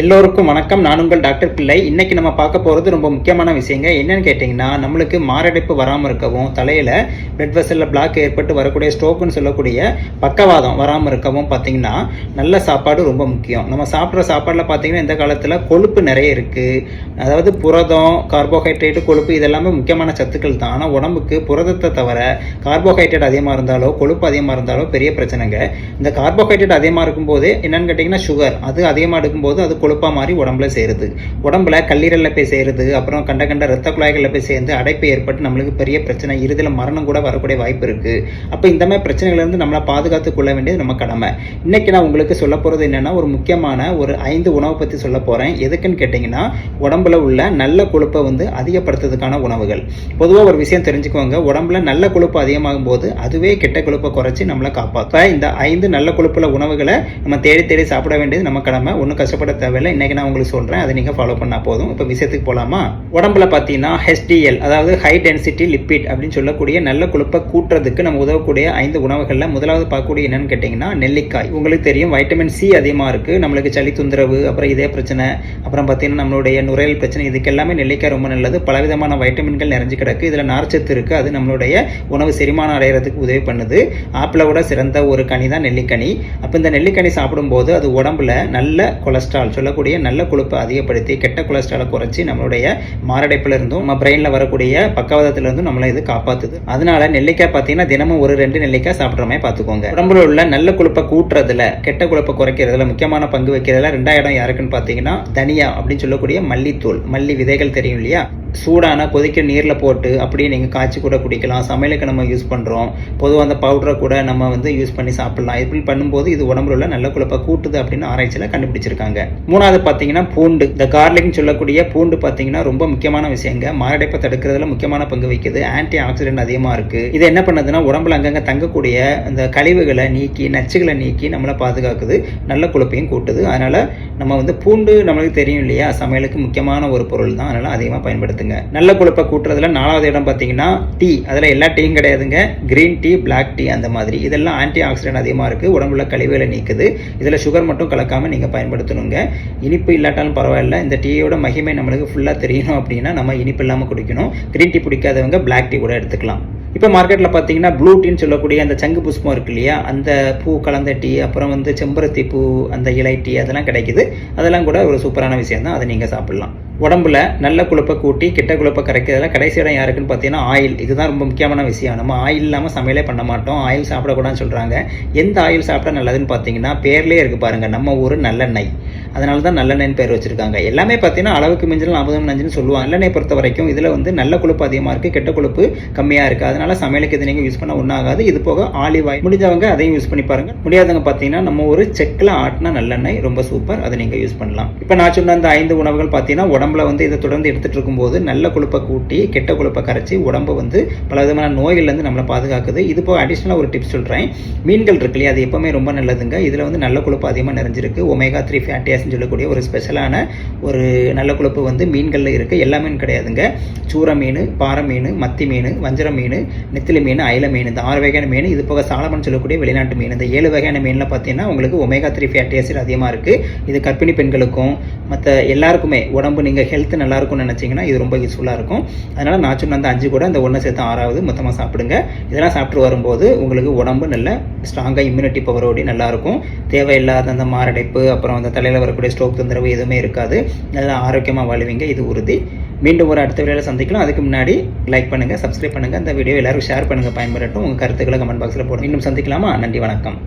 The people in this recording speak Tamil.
எல்லோருக்கும் வணக்கம். நான் உங்கள் டாக்டர் பிள்ளை. இன்னைக்கு நம்ம பார்க்க போகிறது ரொம்ப முக்கியமான விஷயங்க. என்னன்னு கேட்டிங்கன்னா நம்மளுக்கு மாரடைப்பு வராமல் இருக்கவும் தலையில் பிளட் வெசலில் பிளாக் ஏற்பட்டு வரக்கூடிய ஸ்ட்ரோக்குன்னு சொல்லக்கூடிய பக்கவாதம் வராமல் இருக்கவும் பார்த்தீங்கன்னா நல்ல சாப்பாடு ரொம்ப முக்கியம். நம்ம சாப்பிட்ற சாப்பாடில் பார்த்தீங்கன்னா இந்த காலத்தில் கொழுப்பு நிறைய இருக்குது அதாவது புரதம் கார்போஹைட்ரேட்டு கொழுப்பு இதெல்லாமே முக்கியமான சத்துக்கள் தான். ஆனால் உடம்புக்கு புரதத்தை தவிர கார்போஹைட்ரேட் அதிகமாக இருந்தாலோ கொழுப்பு அதிகமாக இருந்தாலோ பெரிய பிரச்சனைங்க. இந்த கார்போஹைட்ரேட் அதிகமாக இருக்கும்போது என்னன்னு கேட்டிங்கன்னா சுகர் அது அதிகமாக எடுக்கும்போது அது கொழுப்பாக மாறி உடம்புல சேருது. உடம்புல கல்லீரலில் போய் சேருது. அப்புறம் கண்ட கண்ட ரத்த குழாய்களில் போய் சேர்ந்து அடைப்பு ஏற்பட்டு நம்மளுக்கு பெரிய பிரச்சனை. இறுதியில் மரணம் கூட வரக்கூடிய வாய்ப்பு இருக்குது அப்போ இந்த மாதிரி பிரச்சனைகள்லேருந்து நம்மளை பாதுகாத்து கொள்ள வேண்டியது நம்ம கடமை. இன்னைக்கு நான் உங்களுக்கு சொல்ல போகிறது என்னென்னா ஒரு முக்கியமான ஒரு ஐந்து உணவை பற்றி சொல்ல போகிறேன் எதுக்குன்னு கேட்டிங்கன்னா உடம்புல உள்ள நல்ல கொழுப்பை வந்து அதிகப்படுத்துறதுக்கான உணவுகள். பொதுவாக ஒரு விஷயம் தெரிஞ்சுக்கோங்க. உடம்புல நல்ல கொழுப்பு அதிகமாகும் போது அதுவே கெட்ட கொழுப்பை குறைச்சி நம்மளை காப்பாற்ற இந்த ஐந்து நல்ல கொழுப்புள்ள உணவுகளை நம்ம தேடி தேடி சாப்பிட வேண்டியது நம்ம கடமை. ஒன்றும் கஷ்டப்பட தேவையில்லை. இன்னைக்கு நான் உங்களுக்கு சொல்கிறேன் அதை நீங்கள் ஃபாலோ பண்ணால் போதும். இப்போ விஷயத்துக்கு போகலாமா உடம்புல பார்த்தீங்கன்னா ஹெச்டிஎல் அதாவது ஹை டென்சிட்டி லிப்பிட் அப்படின்னு சொல்லக்கூடிய நல்ல கொழுப்பை கூட்டுறதுக்கு நம்ம உதவக்கூடிய ஐந்து உணவுகளில் முதலாவது பார்க்கக்கூடிய என்னன்னு கேட்டிங்கன்னா நெல்லிக்காய். உங்களுக்கு தெரியும் வைட்டமின் சி அதிகமாக இருக்குது நம்மளுக்கு சளி தொந்தரவு அப்புறம் இதே பிரச்சனை அப்புறம் பார்த்தீங்கன்னா நம்மளுடைய நுரையல் பிரச்சனை இதுக்கு எல்லாமே நெல்லிக்காய் ரொம்ப நல்லது. பலவிதமான வைட்டமின்கள் நிறைஞ்சு கிடக்கு. இதில் நார்ச்சத்து இருக்குது அது நம்மளுடைய உணவு செரிமானம் அடைகிறதுக்கு உதவி பண்ணுது. ஆப்பிளை விட சிறந்த ஒரு கனி தான் நெல்லிக்கனி. அப்போ இந்த நெல்லிக்கனி சாப்பிடும்போது அது உடம்புல நல்ல கொலஸ்ட்ரால் சொல்லக்கூடிய நல்ல கொழுப்பை அதிகப்படுத்தி கெட்ட கொலஸ்ட்ராலை குறைச்சி நம்மளுடைய மாரடைப்புல இருந்தும் நம்ம பிரெயினில் வரக்கூடிய பக்கவாதத்துல இருந்தும் நம்மளை இது காப்பாத்துது. அதனால நெல்லிக்காய் பார்த்தீங்கன்னா தினமும் ஒரு ரெண்டு நெல்லிக்காய் சாப்பிட்ற மாதிரி பார்த்துக்கோங்க உடம்புல உள்ள நல்ல கொழுப்பை கூட்டுறதுல கெட்ட கொழுப்பை குறைக்கிறதுல முக்கியமான பங்கு வைக்கிறதுல ரெண்டாயிரம் யாருக்குன்னு பார்த்தீங்கன்னா தனியா அப்படின்னு சொல்லக்கூடிய மல்லித்தூள் மல்லி விதைகள் தெரியும் இல்லையா? சூடான கொதிக்க நீரில் போட்டு அப்படியே நீங்கள் காய்ச்சி கூட குடிக்கலாம். சமையலுக்கு நம்ம யூஸ் பண்ணுறோம் பொதுவாக அந்த பவுடரை கூட நம்ம வந்து யூஸ் பண்ணி சாப்பிடலாம். இப்படி பண்ணும்போது இது உடம்புல உள்ள நல்ல குழப்ப கூட்டுது அப்படின்னு ஆராய்ச்சியில் கண்டுபிடிச்சிருக்காங்க. மூணாவது பார்த்தீங்கன்னா பூண்டு. இந்த கார்லிக்னு சொல்லக்கூடிய பூண்டு பார்த்தீங்கன்னா ரொம்ப முக்கியமான விஷயங்க. மாரடைப்பை தடுக்கிறதுல முக்கியமான பங்கு வகிக்குது. ஆன்டி ஆக்சிடென்ட் அதிகமாக இருக்குது இது என்ன பண்ணுதுன்னா உடம்புல அங்கங்கே தங்கக்கூடிய அந்த கழிவுகளை நீக்கி நச்சுகளை நீக்கி நம்மளை பாதுகாக்குது. நல்ல குழப்பையும் கூட்டுது. அதனால் நம்ம வந்து பூண்டு நம்மளுக்கு தெரியும் இல்லையா? சமையலுக்கு முக்கியமான ஒரு பொருள் தான். அதனால் அதிகமாக பயன்படுத்துங்க நல்ல கொழுப்பை கூட்டுறதுல நாலாவது இடம் பார்த்தீங்கன்னா டீ. அதில் எல்லா டீயும் கிடையாதுங்க. கிரீன் டீ பிளாக் டீ அந்த மாதிரி. இதெல்லாம் ஆன்டி ஆக்சிடென்ட் அதிகமாக இருக்குது உடம்புல கழிவுகளை நீக்குது. இதில் சுகர் மட்டும் கலக்காமல் நீங்கள் பயன்படுத்தணுங்க. இனிப்பு இல்லாட்டாலும் பரவாயில்ல. இந்த டீயோட மகிமை நம்மளுக்கு ஃபுல்லாக தெரியணும் அப்படின்னா நம்ம இனிப்பு இல்லாமல் குடிக்கணும். கிரீன் டீ பிடிக்காதவங்க பிளாக் டீ கூட எடுத்துக்கலாம். இப்போ மார்க்கெட்டில் பார்த்தீங்கன்னா ப்ளூ டீன்னு சொல்லக்கூடிய அந்த சங்கு புஷ்பம் இருக்கு இல்லையா? அந்த பூ கலந்த டீ அப்புறம் வந்து செம்பருத்தி பூ அந்த இலை டீ அதெல்லாம் கிடைக்குது. அதெல்லாம் கூட ஒரு சூப்பரான விஷயம் தான் அதை நீங்கள் சாப்பிட்லாம். உடம்புல நல்ல கொழுப்பை கூட்டி கெட்ட கொழுப்பை கரைக்கிறதுல கடைசி இடம் யாருக்குன்னு பார்த்தீங்கன்னா ஆயில். இதுதான் ரொம்ப முக்கியமான விஷயம். நம்ம ஆயில் இல்லாமல் சமையலே பண்ண மாட்டோம். ஆயில் சாப்பிடக்கூடாதுன்னு சொல்கிறாங்க எந்த ஆயில் சாப்பிட்டா நல்லதுன்னு பார்த்தீங்கன்னா பேர்லேயே இருக்குது பாருங்கள் நம்ம ஊர் நல்லெண்ணெய். அதனால தான் நல்லெண்ணெய்னு பேர் வச்சிருக்காங்க. எல்லாமே பார்த்தீங்கன்னா அளவுக்கு மிஞ்சல் அமுதம் நஞ்சுன்னு சொல்லுவாங்க. நல்லெண்ணெய் பொறுத்த வரைக்கும் இதில் வந்து நல்ல கொழுப்பு அதிகமாக இருக்குது கெட்ட கொழுப்பு கம்மியாக இருக்குது அதனால சமையலுக்கு இது நீங்கள் யூஸ் பண்ண ஒன்றாகாது இது போக ஆலிவ் ஆயில் முடிஞ்சவங்க அதையும் யூஸ் பண்ணி பாருங்க. முடியாதவங்க பார்த்தீங்கன்னா நம்ம ஒரு செக்கில் ஆட்டினா நல்லெண்ணெய். ரொம்ப சூப்பர் அதை நீங்கள் யூஸ் பண்ணலாம். இப்போ நான் சொன்ன அந்த ஐந்து உணவுகள் பார்த்தீங்கன்னா உடம்பு நம்மளை வந்து இதை தொடர்ந்து எடுத்துகிட்டு இருக்கும்போது நல்ல கொழுப்பை கூட்டி கெட்ட கொழுப்பை கரைச்சி உடம்பு வந்து பல விதமான நோய்கள்லேருந்து நம்மளை பாதுகாக்குது. இது போக அடிஷ்னலாக ஒரு டிப்ஸ் சொல்கிறேன் மீன்கள் இருக்கு இல்லையா? அது எப்பவுமே ரொம்ப நல்லதுங்க. இதில் வந்து நல்ல கொழுப்பு அதிகமாக நிறைஞ்சிருக்கு. ஒமேகா த்ரீ ஃபேட்டி ஆசிட்னு சொல்லக்கூடிய ஒரு ஸ்பெஷலான ஒரு நல்ல கொழுப்பு வந்து மீன்களில் இருக்குது எல்லா மீன் கிடையாதுங்க. சூர மீன் பாறை மீன் மத்தி மீன் வஞ்சர மீன் நெத்திலி மீன் அயில மீன் இந்த ஆறு வகையான மீன் இது போக சாலமன் சொல்லக்கூடிய வெளிநாட்டு மீன். இந்த ஏழு வகையான மீனில் பார்த்தீங்கன்னா உங்களுக்கு ஒமேகா த்ரீ ஃபேட்டி ஆசிட் அதிகமாக இருக்குது இது கர்ப்பிணி பெண்களுக்கும் மற்ற எல்லாருக்குமே உடம்பு நீங்கள் ஹெல்த் நல்லா இருக்கும்னு நினச்சிங்கன்னா இது ரொம்ப யூஸ்ஃபுல்லாக இருக்கும். அதனால் நான் சொன்ன அந்த அஞ்சு கூட இந்த ஒன்று சேர்த்து ஆறாவது மொத்தமாக சாப்பிடுங்க. இதெல்லாம் சாப்பிட்டு வரும்போது உங்களுக்கு உடம்பு நல்ல ஸ்ட்ராங்காக இம்யூனிட்டி பவரோடி நல்லாயிருக்கும் தேவையில்லாத அந்த மாரடைப்பு அப்புறம் அந்த தலையில் வரக்கூடிய ஸ்ட்ரோக் தொந்தரவு எதுவுமே இருக்காது. நல்லா ஆரோக்கியமாக வாழ்வீங்க. இது உறுதி. மீண்டும் ஒரு அடுத்த வீடியோவில் சந்திக்கலாம். அதுக்கு முன்னாடி லைக் பண்ணுங்கள் சப்ஸ்கிரைப் பண்ணுங்கள் அந்த வீடியோ எல்லாரும் ஷேர் பண்ணுங்கள் பயன்படட்டும் உங்கள் கருத்துக்களை கமெண்ட் பாக்ஸில் போடுங்க. இன்னும் சந்திக்கலாமா? நன்றி வணக்கம்.